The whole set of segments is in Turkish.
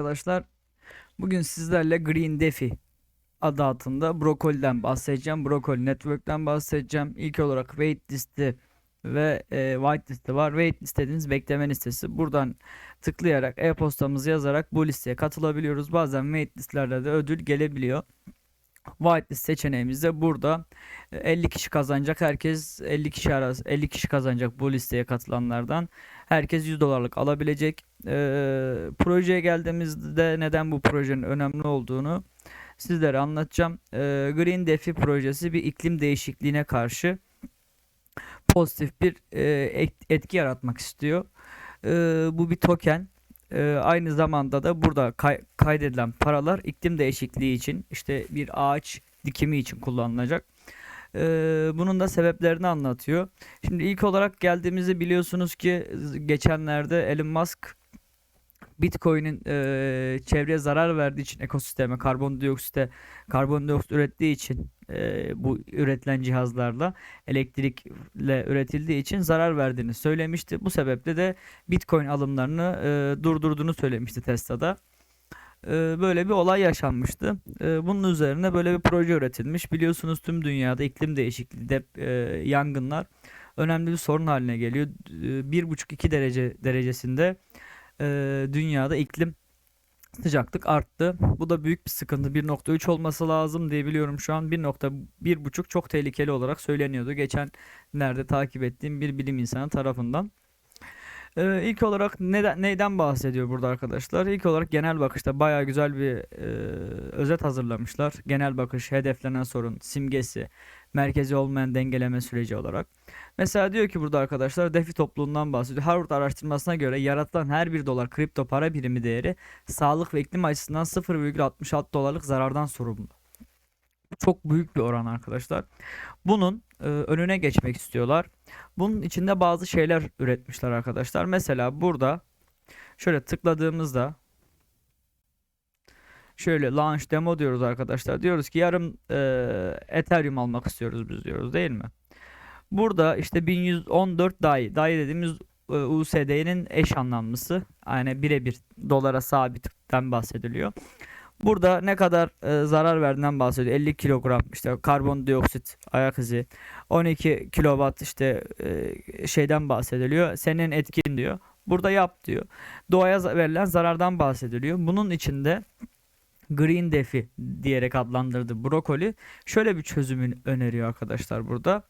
Arkadaşlar bugün sizlerle Green Defi adı altında Brokoliden bahsedeceğim. Brokoli Network'ten bahsedeceğim. İlk olarak wait listi ve e, white listi var. Wait list dediğiniz bekleme listesi. Buradan tıklayarak e-postamızı yazarak bu listeye katılabiliyoruz. Bazen wait listlerde de ödül gelebiliyor. Whitelist seçeneğimiz de burada. E, 50 kişi kazanacak. Herkes 50 kişi arası 50 kişi kazanacak bu listeye katılanlardan. Herkes 100 dolarlık alabilecek. Ee, projeye geldiğimizde neden bu projenin önemli olduğunu sizlere anlatacağım. Ee, Green Defi projesi bir iklim değişikliğine karşı pozitif bir e, et- etki yaratmak istiyor. Ee, bu bir token. Ee, aynı zamanda da burada kay- kaydedilen paralar iklim değişikliği için işte bir ağaç dikimi için kullanılacak. Ee, bunun da sebeplerini anlatıyor. Şimdi ilk olarak geldiğimizi biliyorsunuz ki geçenlerde Elon Musk Bitcoin'in eee, çevreye zarar verdiği için ekosisteme karbondioksite karbondioksit ürettiği için eee, bu üretilen cihazlarla elektrikle üretildiği için zarar verdiğini söylemişti. Bu sebeple de Bitcoin alımlarını eee, durdurduğunu söylemişti Tesla'da. Eee, böyle bir olay yaşanmıştı. Eee, bunun üzerine böyle bir proje üretilmiş. Biliyorsunuz tüm dünyada iklim değişikliği, dep, yangınlar önemli bir sorun haline geliyor. Eee, Bir buçuk iki derece derecesinde dünyada iklim sıcaklık arttı. Bu da büyük bir sıkıntı. 1.3 olması lazım diye biliyorum şu an. 1.1.5 çok tehlikeli olarak söyleniyordu. Geçenlerde takip ettiğim bir bilim insanı tarafından. Ee, ilk olarak neden, neyden bahsediyor burada arkadaşlar? İlk olarak genel bakışta bayağı güzel bir e, özet hazırlamışlar. Genel bakış, hedeflenen sorun, simgesi, merkezi olmayan dengeleme süreci olarak. Mesela diyor ki burada arkadaşlar DeFi topluluğundan bahsediyor. Harvard araştırmasına göre yaratılan her bir dolar kripto para birimi değeri sağlık ve iklim açısından 0,66 dolarlık zarardan sorumlu. Çok büyük bir oran arkadaşlar. Bunun e, önüne geçmek istiyorlar. Bunun içinde bazı şeyler üretmişler arkadaşlar. Mesela burada şöyle tıkladığımızda şöyle launch demo diyoruz arkadaşlar. Diyoruz ki yarım e, Ethereum almak istiyoruz biz diyoruz değil mi? Burada işte 1114 DAI. DAI dediğimiz e, USD'nin eş anlamlısı. Yani birebir dolara sabitten bahsediliyor. Burada ne kadar e, zarar verdiğinden bahsediyor. 50 kilogram işte karbondioksit ayak izi. 12 kilowatt işte e, şeyden bahsediliyor. Senin etkin diyor. Burada yap diyor. Doğaya verilen zarardan bahsediliyor. Bunun içinde Green Defi diyerek adlandırdı brokoli. Şöyle bir çözümü öneriyor arkadaşlar burada.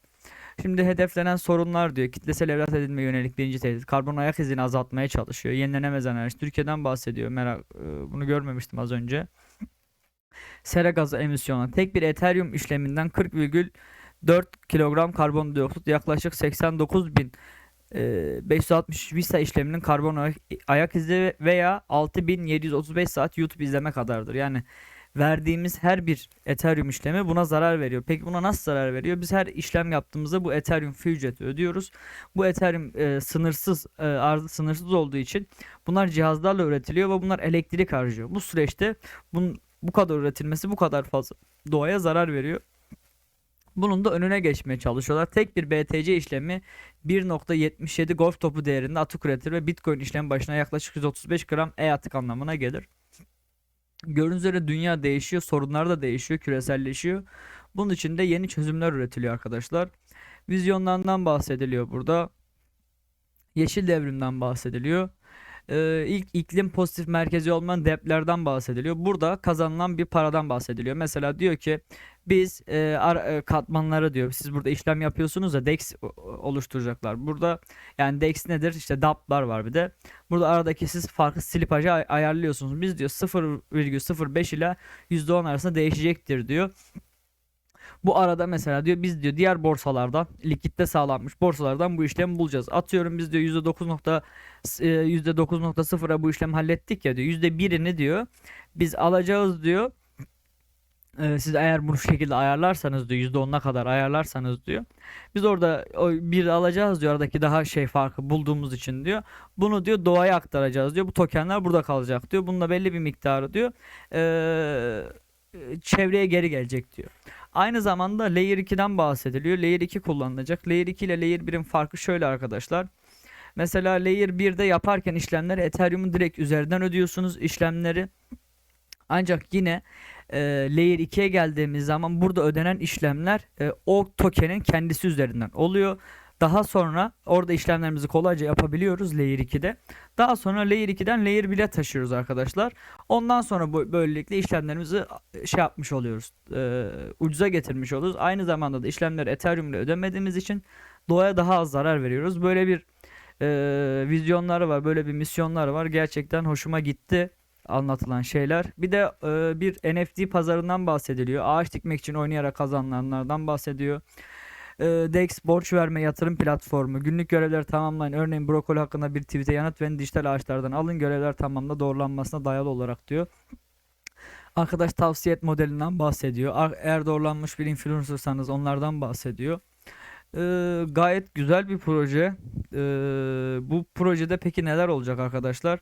Şimdi hedeflenen sorunlar diyor. Kitlesel evlat edinme yönelik birinci tehdit. Karbon ayak izini azaltmaya çalışıyor. Yenilenemez enerji. Türkiye'den bahsediyor. Merak, e, bunu görmemiştim az önce. Sera gazı emisyonu. Tek bir Ethereum işleminden 40,4 kilogram karbondioksit yaklaşık 89 bin e, 560 Visa işleminin karbon ayak izi veya 6735 saat YouTube izleme kadardır. Yani verdiğimiz her bir Ethereum işlemi buna zarar veriyor. Peki buna nasıl zarar veriyor? Biz her işlem yaptığımızda bu Ethereum fee ücreti ödüyoruz. Bu Ethereum e, sınırsız e, arzı sınırsız olduğu için bunlar cihazlarla üretiliyor ve bunlar elektrik harcıyor. Bu süreçte bunun bu kadar üretilmesi bu kadar fazla doğaya zarar veriyor. Bunun da önüne geçmeye çalışıyorlar. Tek bir BTC işlemi 1.77 golf topu değerinde atık üretir ve Bitcoin işlem başına yaklaşık 135 gram e-atık anlamına gelir. Gördüğünüz üzere dünya değişiyor, sorunlar da değişiyor, küreselleşiyor. Bunun için de yeni çözümler üretiliyor arkadaşlar. Vizyonlarından bahsediliyor burada. Yeşil devrimden bahsediliyor. Ee, ilk iklim pozitif merkezi olmayan deplerden bahsediliyor. Burada kazanılan bir paradan bahsediliyor. Mesela diyor ki biz e, ar- e, katmanları diyor. Siz burada işlem yapıyorsunuz da DEX oluşturacaklar. Burada yani DEX nedir? İşte DAP'lar var bir de. Burada aradaki siz farkı silipajı ay- ayarlıyorsunuz. Biz diyor 0,05 ile %10 arasında değişecektir diyor. Bu arada mesela diyor biz diyor diğer borsalardan likitte sağlanmış borsalardan bu işlemi bulacağız. Atıyorum biz diyor %9 nokta e, %9.0'a bu işlemi hallettik ya diyor. %1'ini diyor biz alacağız diyor. Ee, siz eğer bunu şekilde ayarlarsanız diyor %10'una kadar ayarlarsanız diyor. Biz orada o bir alacağız diyor aradaki daha şey farkı bulduğumuz için diyor. Bunu diyor doğaya aktaracağız diyor. Bu tokenler burada kalacak diyor. Bununla belli bir miktarı diyor. Ee, çevreye geri gelecek diyor. Aynı zamanda Layer 2'den bahsediliyor. Layer 2 kullanılacak. Layer 2 ile Layer 1'in farkı şöyle arkadaşlar. Mesela Layer 1'de yaparken işlemleri Ethereum'un direkt üzerinden ödüyorsunuz işlemleri. Ancak yine e, Layer 2'ye geldiğimiz zaman burada ödenen işlemler e, o token'in kendisi üzerinden oluyor. Daha sonra orada işlemlerimizi kolayca yapabiliyoruz Layer 2'de. Daha sonra Layer 2'den Layer 1'e taşıyoruz arkadaşlar. Ondan sonra bu, böylelikle işlemlerimizi e, şey yapmış oluyoruz. E, ucuza getirmiş oluyoruz. Aynı zamanda da işlemleri Ethereum ile ödemediğimiz için doğaya daha az zarar veriyoruz. Böyle bir e, vizyonları var, böyle bir misyonları var. Gerçekten hoşuma gitti anlatılan şeyler. Bir de e, bir NFT pazarından bahsediliyor. Ağaç dikmek için oynayarak kazanılanlardan bahsediyor. E, DEX borç verme yatırım platformu. Günlük görevleri tamamlayın. Örneğin brokoli hakkında bir tweet'e yanıt verin. Dijital ağaçlardan alın. Görevler tamamla doğrulanmasına dayalı olarak diyor. Arkadaş tavsiye et modelinden bahsediyor. Eğer doğrulanmış bir influencersanız onlardan bahsediyor. Ee, gayet güzel bir proje. Ee, bu projede peki neler olacak arkadaşlar?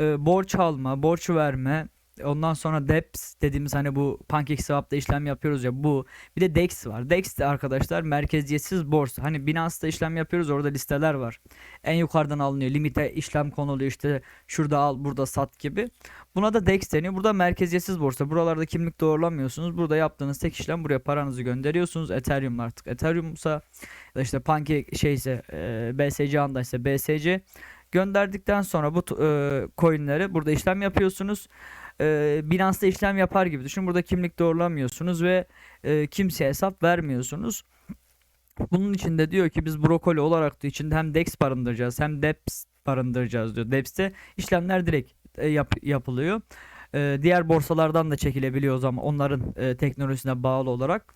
Ee, borç alma, borç verme, ondan sonra DEPS dediğimiz hani bu PancakeSwap'ta işlem yapıyoruz ya bu. Bir de DEX var. DEX de arkadaşlar merkeziyetsiz borsa. Hani Binance'da işlem yapıyoruz orada listeler var. En yukarıdan alınıyor. Limite işlem konuluyor işte şurada al burada sat gibi. Buna da DEX deniyor. Burada merkeziyetsiz borsa. Buralarda kimlik doğrulamıyorsunuz. Burada yaptığınız tek işlem buraya paranızı gönderiyorsunuz. Ethereum artık Ethereum'sa işte Pancake şeyse e, BSC andaysa BSC gönderdikten sonra bu e, coinleri burada işlem yapıyorsunuz. E, Binance'da işlem yapar gibi düşün. Burada kimlik doğrulamıyorsunuz ve e, kimseye hesap vermiyorsunuz. Bunun için de diyor ki biz brokoli olarak da içinde hem DEX barındıracağız hem DEPS barındıracağız diyor. DEPS'te işlemler direkt e, yap- yapılıyor. E, diğer borsalardan da çekilebiliyor o zaman onların e, teknolojisine bağlı olarak.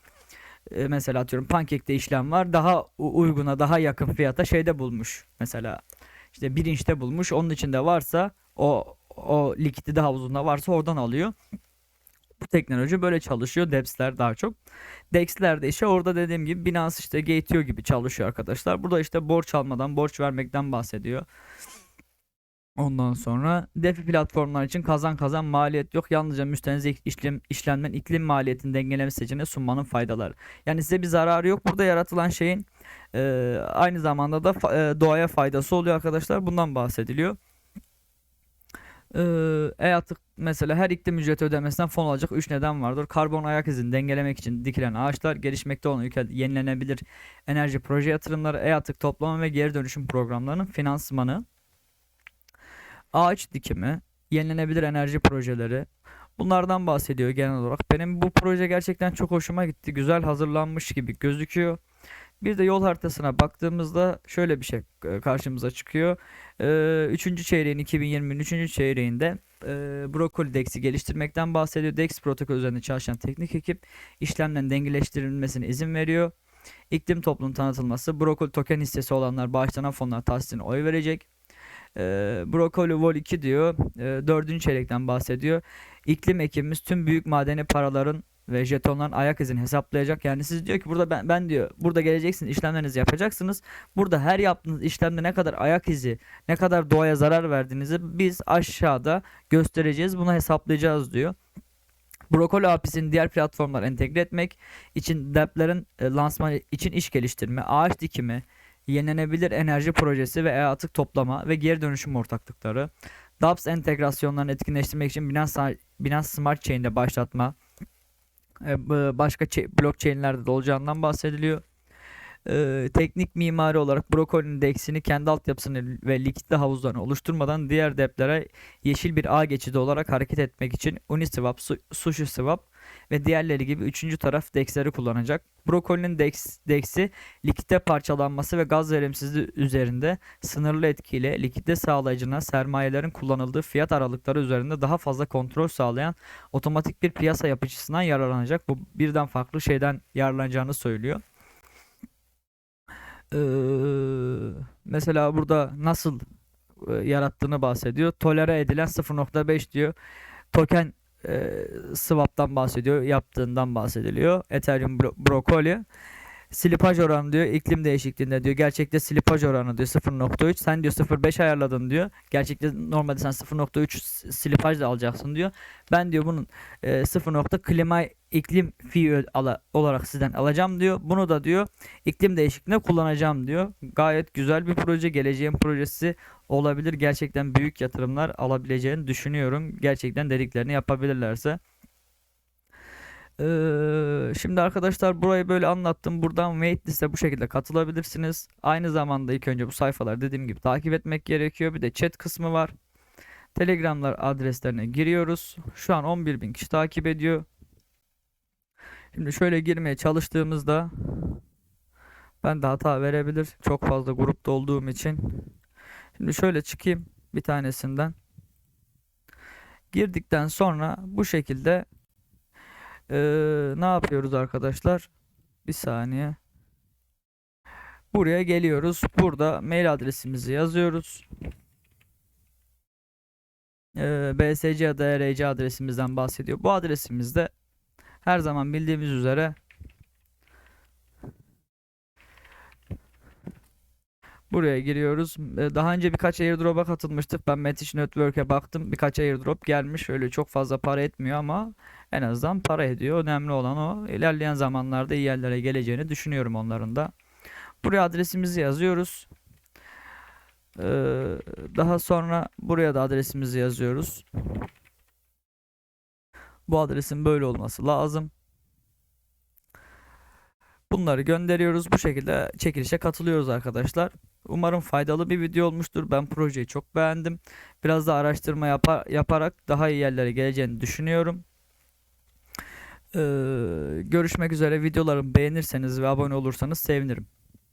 E, mesela atıyorum Pancake'de işlem var. Daha uyguna, daha yakın fiyata şeyde bulmuş. Mesela işte birinçte bulmuş. Onun içinde varsa o o likidite havuzunda varsa oradan alıyor. Bu teknoloji böyle çalışıyor. DEPS'ler daha çok. DEX'ler de işte orada dediğim gibi Binance işte Gateo gibi çalışıyor arkadaşlar. Burada işte borç almadan, borç vermekten bahsediyor. Ondan sonra DeFi platformlar için kazan kazan maliyet yok. Yalnızca müşterinize işlem, işlenmen iklim maliyetini dengeleme seçeneği sunmanın faydaları. Yani size bir zararı yok. Burada yaratılan şeyin e, aynı zamanda da e, doğaya faydası oluyor arkadaşlar. Bundan bahsediliyor. Ee, e-atık mesela her iklim ücreti ödemesinden fon alacak 3 neden vardır. Karbon ayak izini dengelemek için dikilen ağaçlar, gelişmekte olan ülke yenilenebilir enerji proje yatırımları, e-atık toplama ve geri dönüşüm programlarının finansmanı, ağaç dikimi, yenilenebilir enerji projeleri. Bunlardan bahsediyor genel olarak. Benim bu proje gerçekten çok hoşuma gitti. Güzel hazırlanmış gibi gözüküyor. Bir de yol haritasına baktığımızda şöyle bir şey e, karşımıza çıkıyor. Ee, Üçüncü çeyreğin 2020'nin 3. çeyreğinde e, Brokoli DEX'i geliştirmekten bahsediyor. DEX protokol üzerinde çalışan teknik ekip işlemlerin dengeleştirilmesine izin veriyor. İklim toplumunun tanıtılması, Brokoli token hissesi olanlar bağışlanan fonlar tahsiline oy verecek. Ee, Brokoli Vol 2 diyor. Ee, dördüncü çeyrekten bahsediyor. İklim ekibimiz tüm büyük madeni paraların ve jetonların ayak izini hesaplayacak. Yani siz diyor ki burada ben, ben diyor burada geleceksiniz işlemlerinizi yapacaksınız. Burada her yaptığınız işlemde ne kadar ayak izi, ne kadar doğaya zarar verdiğinizi biz aşağıda göstereceğiz. Bunu hesaplayacağız diyor. Brokoli API'sini diğer platformlar entegre etmek için DApp'lerin e, lansmanı için iş geliştirme, ağaç dikimi, yenilenebilir enerji projesi ve e-atık toplama ve geri dönüşüm ortaklıkları, dApps entegrasyonlarını etkinleştirmek için Binance, Binance Smart Chain'de başlatma, başka çe- blockchain'lerde de olacağından bahsediliyor. E, teknik mimari olarak Brokoli'nin DEX'ini kendi altyapısını ve likitli havuzlarını oluşturmadan diğer dep'lere yeşil bir ağ geçidi olarak hareket etmek için Uniswap, Su- SushiSwap ve diğerleri gibi üçüncü taraf DEX'leri kullanacak. Brokoli'nin DEX, DEX'i likidite parçalanması ve gaz verimsizliği üzerinde sınırlı etkiyle likidite sağlayıcına sermayelerin kullanıldığı fiyat aralıkları üzerinde daha fazla kontrol sağlayan otomatik bir piyasa yapıcısından yararlanacak. Bu birden farklı şeyden yararlanacağını söylüyor. Ee, mesela burada nasıl e, yarattığını bahsediyor. Tolere edilen 0.5 diyor. Token e, swap'tan bahsediyor. Yaptığından bahsediliyor. Ethereum Bro- Brokoli. Silipaj oranı diyor iklim değişikliğinde diyor. Gerçekte silipaj oranı diyor 0.3. Sen diyor 0.5 ayarladın diyor. Gerçekte normalde sen 0.3 s- silipaj da alacaksın diyor. Ben diyor bunun e, 0. klima iklim fi olarak sizden alacağım diyor. Bunu da diyor iklim değişikliğinde kullanacağım diyor. Gayet güzel bir proje. Geleceğin projesi olabilir. Gerçekten büyük yatırımlar alabileceğini düşünüyorum. Gerçekten dediklerini yapabilirlerse. Şimdi arkadaşlar burayı böyle anlattım. Buradan waitlist'e bu şekilde katılabilirsiniz. Aynı zamanda ilk önce bu sayfalar dediğim gibi takip etmek gerekiyor. Bir de chat kısmı var. Telegramlar adreslerine giriyoruz. Şu an 11.000 kişi takip ediyor. Şimdi şöyle girmeye çalıştığımızda ben de hata verebilir. Çok fazla grupta olduğum için. Şimdi şöyle çıkayım bir tanesinden. Girdikten sonra bu şekilde eee, ne yapıyoruz arkadaşlar? Bir saniye. Buraya geliyoruz. Burada mail adresimizi yazıyoruz. Eee BSC ya da ERC adresimizden bahsediyor. Bu adresimizde her zaman bildiğimiz üzere Buraya giriyoruz. E, Daha önce birkaç airdrop'a katılmıştık. Ben Metiş Network'e baktım. Birkaç airdrop gelmiş. Öyle çok fazla para etmiyor ama en azından para ediyor. Önemli olan o. İlerleyen zamanlarda iyi yerlere geleceğini düşünüyorum onların da. Buraya adresimizi yazıyoruz. Ee, daha sonra buraya da adresimizi yazıyoruz. Bu adresin böyle olması lazım. Bunları gönderiyoruz. Bu şekilde çekilişe katılıyoruz arkadaşlar. Umarım faydalı bir video olmuştur. Ben projeyi çok beğendim. Biraz da araştırma yapa- yaparak daha iyi yerlere geleceğini düşünüyorum. Ee, görüşmek üzere. Videolarımı beğenirseniz ve abone olursanız sevinirim.